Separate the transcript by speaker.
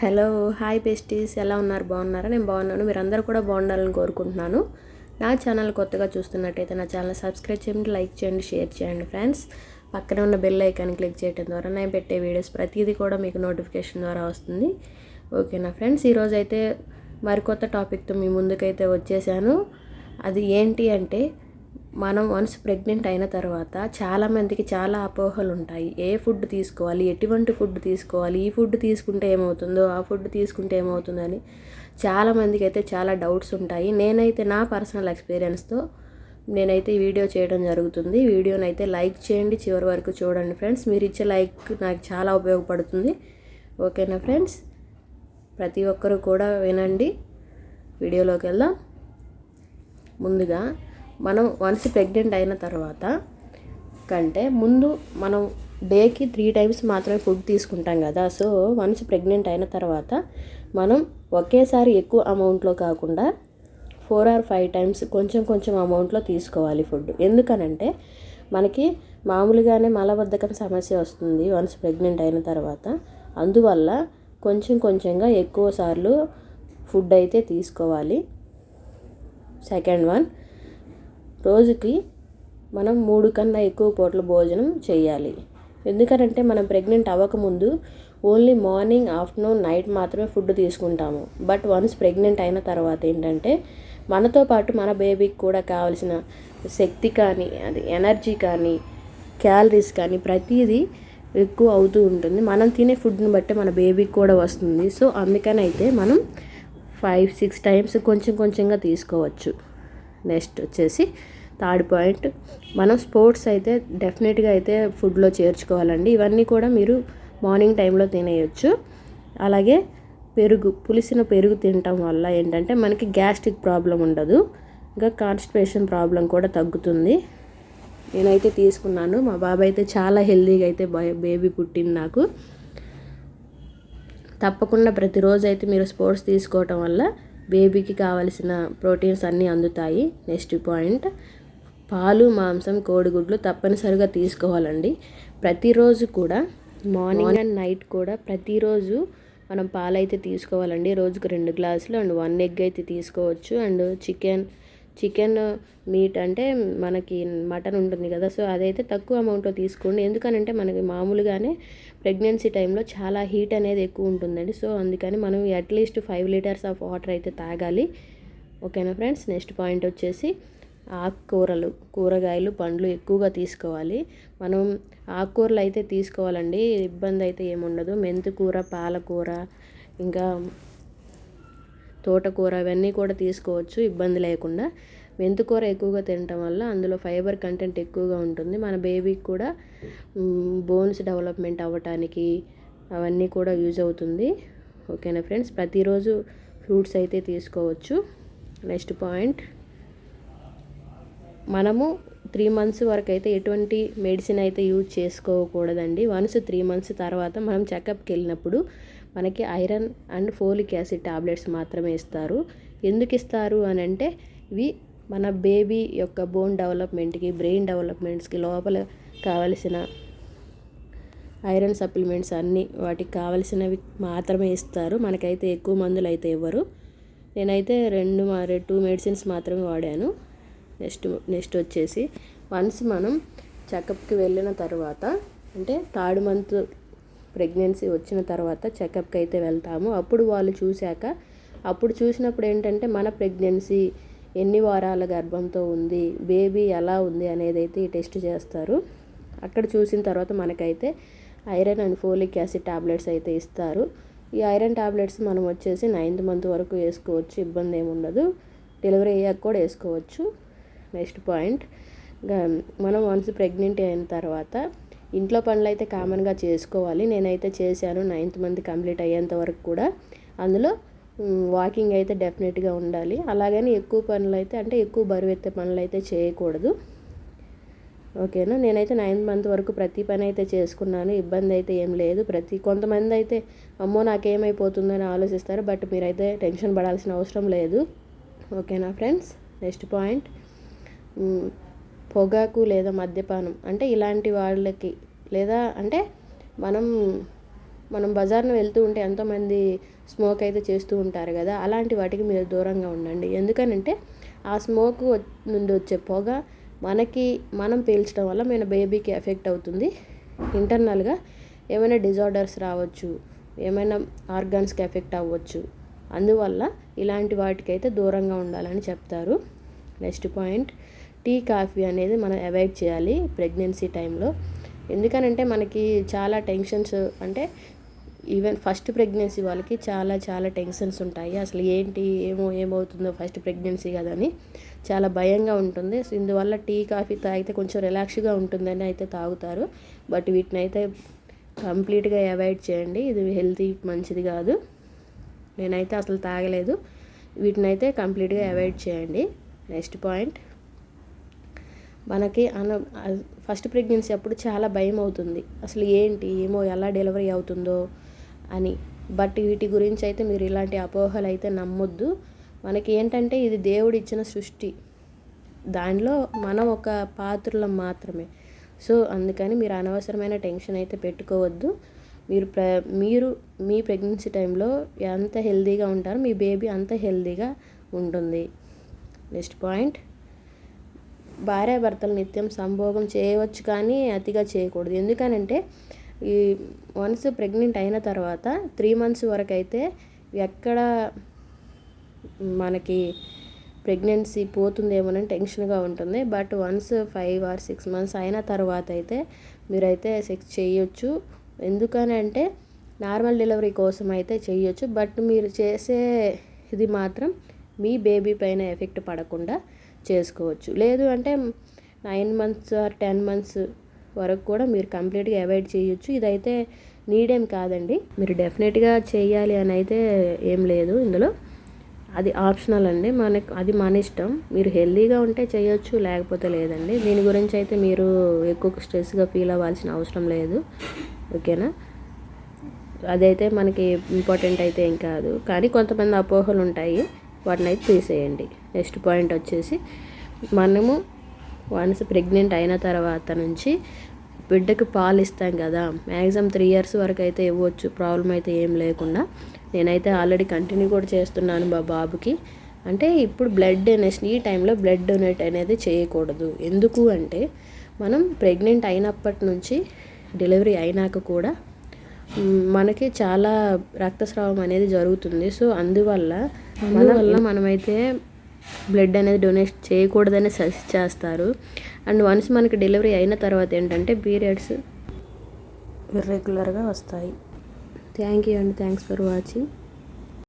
Speaker 1: Hello hi besties. ఎలా ఉన్నారు? బాగున్నారా? నేను బాగున్నాను. మీరందరూ కూడా బాగుండాలని కోరుకుంటున్నాను. నా ఛానల్ కొత్తగా చూస్తున్నట్టయితే నా ఛానల్ సబ్స్క్రైబ్ చేయండి లైక్ చేయండి షేర్ చేయండి ఫ్రెండ్స్. పక్కనే ఉన్న బెల్ ఐకాన్ క్లిక్ చేయడం ద్వారా నేను పెట్టే వీడియోస్ ప్రతిదీ కూడా మీకు నోటిఫికేషన్ ద్వారా వస్తుంది. ఓకేనా ఫ్రెండ్స్? ఈరోజు అయితే మరికొత్త టాపిక్తో మీ ముందుకైతే వచ్చేసాను. అది ఏంటి అంటే మనం వన్స్ ప్రెగ్నెంట్ అయిన తర్వాత చాలామందికి చాలా అపోహలు ఉంటాయి. ఏ ఫుడ్ తీసుకోవాలి? ఎటువంటి ఫుడ్ తీసుకోవాలి? ఈ ఫుడ్ తీసుకుంటే ఏమవుతుందో? ఆ ఫుడ్ తీసుకుంటే ఏమవుతుందని చాలామందికి అయితే చాలా డౌట్స్ ఉంటాయి. నేనైతే నా పర్సనల్ ఎక్స్పీరియన్స్తో నేనైతే ఈ వీడియో చేయడం జరుగుతుంది. వీడియోని అయితే లైక్ చేయండి. చివరి వరకు చూడండి ఫ్రెండ్స్ మీరు ఇచ్చే లైక్ నాకు చాలా ఉపయోగపడుతుంది. ఓకేనా ఫ్రెండ్స్ ప్రతి ఒక్కరు కూడా వినండి. వీడియోలోకి వెళ్దాం. ముందుగా మనం వన్స్ ప్రెగ్నెంట్ అయిన తర్వాత కంటే ముందు మనం డేకి త్రీ టైమ్స్ మాత్రమే ఫుడ్ తీసుకుంటాం కదా. సో వన్స్ ప్రెగ్నెంట్ అయిన తర్వాత మనం ఒకేసారి ఎక్కువ అమౌంట్లో కాకుండా ఫోర్ ఆర్ ఫైవ్ టైమ్స్ కొంచెం కొంచెం అమౌంట్లో తీసుకోవాలి ఫుడ్ ఎందుకనంటే మనకి మామూలుగానే మలబద్ధకం సమస్య వస్తుంది వన్స్ ప్రెగ్నెంట్ అయిన తర్వాత. అందువల్ల కొంచెం కొంచెంగా ఎక్కువ సార్లు ఫుడ్ అయితే తీసుకోవాలి. సెకండ్ వన్ రోజుకి మనం మూడు కన్నా ఎక్కువ పూటల భోజనం చేయాలి. ఎందుకంటే మనం ప్రెగ్నెంట్ అవ్వకముందు ఓన్లీ మార్నింగ్ ఆఫ్టర్నూన్ నైట్ మాత్రమే ఫుడ్ తీసుకుంటాము. బట్ వన్స్ ప్రెగ్నెంట్ అయిన తర్వాత ఏంటంటే మనతో పాటు మన బేబీకి కూడా కావాల్సిన శక్తి కానీ అది ఎనర్జీ కానీ క్యాలరీస్ కానీ ప్రతిదీ ఎక్కువ అవుతూ ఉంటుంది. మనం తినే ఫుడ్ని బట్టి మన బేబీకి కూడా వస్తుంది. సో అందుకని అయితే మనం ఫైవ్ సిక్స్ టైమ్స్ కొంచెం కొంచెంగా తీసుకోవచ్చు. నెక్స్ట్ వచ్చేసి థర్డ్ పాయింట్. మనం స్పోర్ట్స్ అయితే డెఫినెట్గా అయితే ఫుడ్లో చేర్చుకోవాలండి. ఇవన్నీ కూడా మీరు మార్నింగ్ టైంలో తినేయచ్చు. అలాగే పెరుగు పులిసిన పెరుగు తినటం వల్ల ఏంటంటే మనకి గ్యాస్ట్రిక్ ప్రాబ్లం ఉండదు. ఇంకా కాన్స్టిపేషన్ ప్రాబ్లం కూడా తగ్గుతుంది. నేనైతే తీసుకున్నాను. మా బాబాయ్ అయితే చాలా హెల్తీగా అయితే బేబీ పుట్టింది నాకు. తప్పకుండా ప్రతిరోజు అయితే మీరు స్పోర్ట్స్ తీసుకోవటం వల్ల బేబీకి కావలసిన ప్రోటీన్స్ అన్నీ అందుతాయి. Next point. పాలు మాంసం కోడిగుడ్లు తప్పనిసరిగా తీసుకోవాలండి. ప్రతిరోజు కూడా మార్నింగ్ అండ్ నైట్ కూడా ప్రతిరోజు మనం పాలైతే తీసుకోవాలండి. రోజుకు రెండు గ్లాసులు అండ్ వన్ ఎగ్ అయితే తీసుకోవచ్చు. అండ్ చికెన్ చికెన్ మీట్ అంటే మనకి మటన్ ఉంటుంది కదా సో అదైతే తక్కువ అమౌంట్లో తీసుకోండి. ఎందుకనంటే మనకి మామూలుగానే ప్రెగ్నెన్సీ టైంలో చాలా హీట్ అనేది ఎక్కువ ఉంటుందండి. సో అందుకని మనం at least five litres of water అయితే తాగాలి. ఓకేనా ఫ్రెండ్స్? నెక్స్ట్ పాయింట్ వచ్చేసి ఆకుకూరలు కూరగాయలు పండ్లు ఎక్కువగా తీసుకోవాలి. మనం ఆకుకూరలు అయితే తీసుకోవాలండి. ఇబ్బంది అయితే ఏముండదు మెంతికూర పాలకూర ఇంకా తోటకూర అవన్నీ కూడా తీసుకోవచ్చు. ఇబ్బంది లేకుండా. మెంతికూర ఎక్కువగా తినటం వల్ల అందులో ఫైబర్ కంటెంట్ ఎక్కువగా ఉంటుంది. మన బేబీకి కూడా బోన్స్ డెవలప్మెంట్ అవ్వటానికి అవన్నీ కూడా యూజ్ అవుతుంది. ఓకేనా ఫ్రెండ్స్? ప్రతిరోజు ఫ్రూట్స్ అయితే తీసుకోవచ్చు. Next point. మనము త్రీ మంత్స్ వరకు అయితే ఎటువంటి మెడిసిన్ అయితే యూజ్ చేసుకోకూడదండి. వన్స్ త్రీ మంత్స్ తర్వాత మనం చెకప్కి వెళ్ళినప్పుడు మనకి iron and folic acid tablets మాత్రమే ఇస్తారు. ఎందుకు ఇస్తారు అని అంటే ఇవి మన బేబీ యొక్క బోన్ డెవలప్మెంట్కి బ్రెయిన్ డెవలప్మెంట్స్కి లోపల కావలసిన ఐరన్ సప్లిమెంట్స్ అన్నీ వాటికి కావలసినవి మాత్రమే ఇస్తారు. మనకైతే ఎక్కువ మందులు అయితే ఇవ్వరు. నేనైతే రెండు టూ మెడిసిన్స్ మాత్రమే వాడాను. నెక్స్ట్ నెక్స్ట్ వచ్చేసి వన్స్ మనం చెకప్కి వెళ్ళిన తర్వాత అంటే థర్డ్ మంత్ ప్రెగ్నెన్సీ వచ్చిన తర్వాత చెకప్కి అయితే వెళ్తాము. అప్పుడు వాళ్ళు చూశాక అప్పుడు చూసినప్పుడు ఏంటంటే మన ప్రెగ్నెన్సీ ఎన్ని వారాల గర్భంతో ఉంది బేబీ ఎలా ఉంది అనేది అయితే ఈ టెస్ట్ చేస్తారు. అక్కడ చూసిన తర్వాత మనకైతే iron and folic acid tablets అయితే ఇస్తారు. ఈ ఐరన్ టాబ్లెట్స్ మనం వచ్చేసి నైన్త్ మంత్ వరకు వేసుకోవచ్చు ఇబ్బంది ఏమి ఉండదు. డెలివరీ అయ్యాక కూడా వేసుకోవచ్చు. Next point. మనం వన్స్ ప్రెగ్నెంట్ అయిన తర్వాత ఇంట్లో పనులు అయితే కామన్గా చేసుకోవాలి. నేనైతే చేశాను నైన్త్ మంత్ కంప్లీట్ అయ్యేంత వరకు కూడా. అందులో వాకింగ్ అయితే డెఫినెట్గా ఉండాలి. అలాగని ఎక్కువ పనులు అయితే అంటే ఎక్కువ బరువు ఎత్తే పనులు అయితే చేయకూడదు. ఓకేనా? నేనైతే నైన్త్ మంత్ వరకు ప్రతి పని అయితే చేసుకున్నాను. ఇబ్బంది అయితే ఏం లేదు. ప్రతి కొంతమంది అయితే అమ్మో నాకేమైపోతుందని ఆలోచిస్తారు. బట్ మీరైతే టెన్షన్ పడాల్సిన అవసరం లేదు. ఓకేనా ఫ్రెండ్స్? Next point. పొగాకు లేదా మద్యపానం. అంటే ఇలాంటి వాళ్ళకి లేదా అంటే మనం మనం బజార్ను వెళ్తూ ఉంటే ఎంతోమంది స్మోక్ అయితే చేస్తూ ఉంటారు కదా అలాంటి వాటికి మీరు దూరంగా ఉండండి. ఎందుకనంటే ఆ స్మోక్ నుండి వచ్చే పొగ మనకి మనం పీల్చడం వల్ల మన బేబీకి ఎఫెక్ట్ అవుతుంది. ఇంటర్నల్గా ఏమైనా డిజార్డర్స్ రావచ్చు ఏమైనా ఆర్గాన్స్కి ఎఫెక్ట్ అవ్వచ్చు. అందువల్ల ఇలాంటి వాటికైతే దూరంగా ఉండాలని చెప్తారు. Next point. టీ కాఫీ అనేది మనం అవాయిడ్ చేయాలి ప్రెగ్నెన్సీ టైంలో. ఎందుకనంటే మనకి చాలా టెన్షన్స్ అంటే ఈవెన్ ఫస్ట్ ప్రెగ్నెన్సీ వాళ్ళకి చాలా చాలా టెన్షన్స్ ఉంటాయి. అసలు ఏంటి ఏమో ఏమవుతుందో ఫస్ట్ ప్రెగ్నెన్సీ కదని చాలా భయంగా ఉంటుంది. సో ఇందువల్ల టీ కాఫీ తాగితే కొంచెం రిలాక్స్గా ఉంటుందని అయితే తాగుతారు. బట్ వీటిని అయితే కంప్లీట్గా అవాయిడ్ చేయండి. ఇది హెల్తీ మంచిది కాదు. నేనైతే అసలు తాగలేదు. వీటిని అయితే కంప్లీట్గా అవాయిడ్ చేయండి. Next point. మనకి అన ఫస్ట్ ప్రెగ్నెన్సీ అప్పుడు చాలా భయం అవుతుంది. అసలు ఏంటి ఏమో ఎలా డెలివరీ అవుతుందో అని. బట్ వీటి గురించి అయితే మీరు ఇలాంటి అపోహలు అయితే నమ్మొద్దు. మనకి ఏంటంటే ఇది దేవుడు ఇచ్చిన సృష్టి. దానిలో మనం ఒక పాత్రలం మాత్రమే. సో అందుకని మీరు అనవసరమైన టెన్షన్ అయితే పెట్టుకోవద్దు. మీరు ప్ర మీరు మీ ప్రెగ్నెన్సీ టైంలో ఎంత హెల్తీగా ఉంటారో మీ బేబీ అంత హెల్తీగా ఉంటుంది. Next point. భార్యాభర్తలు నిత్యం సంభోగం చేయవచ్చు కానీ అతిగా చేయకూడదు. ఎందుకనంటే ఈ వన్స్ ప్రెగ్నెంట్ అయిన తర్వాత త్రీ మంత్స్ వరకు అయితే ఎక్కడ మనకి ప్రెగ్నెన్సీ పోతుందేమోనని టెన్షన్గా ఉంటుంది. But once five or six months అయిన తర్వాత అయితే మీరైతే సెక్స్ చేయొచ్చు. ఎందుకని అంటే నార్మల్ డెలివరీ కోసం అయితే చేయొచ్చు. బట్ మీరు చేసే ఇది మాత్రం మీ బేబీ పైన ఎఫెక్ట్ పడకుండా చేసుకోవచ్చు. లేదు అంటే nine months or ten months వరకు కూడా మీరు కంప్లీట్గా అవాయిడ్ చేయొచ్చు. ఇదైతే నీడేం కాదండి. మీరు డెఫినెట్గా చేయాలి అని అయితే ఏం లేదు ఇందులో. అది ఆప్షనల్ అండి. మనకు అది మన ఇష్టం. మీరు హెల్తీగా ఉంటే చేయొచ్చు లేకపోతే లేదండి. దీని గురించి అయితే మీరు ఎక్కువ స్ట్రెస్గా ఫీల్ అవ్వాల్సిన అవసరం లేదు. ఓకేనా? అదైతే మనకి ఇంపార్టెంట్ అయితే ఏం కాదు. కానీ కొంతమంది అపోహలు ఉంటాయి వాటిని అయితే తీసేయండి. నెక్స్ట్ పాయింట్ వచ్చేసి మనము వన్స్ ప్రెగ్నెంట్ అయిన తర్వాత నుంచి బిడ్డకు పాలు ఇస్తాం కదా మ్యాక్సిమం త్రీ ఇయర్స్ వరకు అయితే ఇవ్వచ్చు ప్రాబ్లం అయితే ఏం లేకుండా. నేనైతే ఆల్రెడీ కంటిన్యూ కూడా చేస్తున్నాను మా బాబుకి. అంటే ఇప్పుడు బ్లడ్ డొనేషన్ ఈ టైంలో బ్లడ్ డొనేట్ అనేది చేయకూడదు. ఎందుకు అంటే మనం ప్రెగ్నెంట్ అయినప్పటి నుంచి డెలివరీ అయినాక కూడా మనకి చాలా రక్తస్రావం అనేది జరుగుతుంది. సో అందువల్ల మన వల్ల మనమైతే బ్లడ్ అనేది డొనేట్ చేయకూడదని సజెస్ట్ చేస్తారు. అండ్ వన్స్ మనకి డెలివరీ అయిన తర్వాత ఏంటంటే పీరియడ్స్ రెగ్యులర్గా వస్తాయి. థ్యాంక్ యూ అండి. Thanks for watching.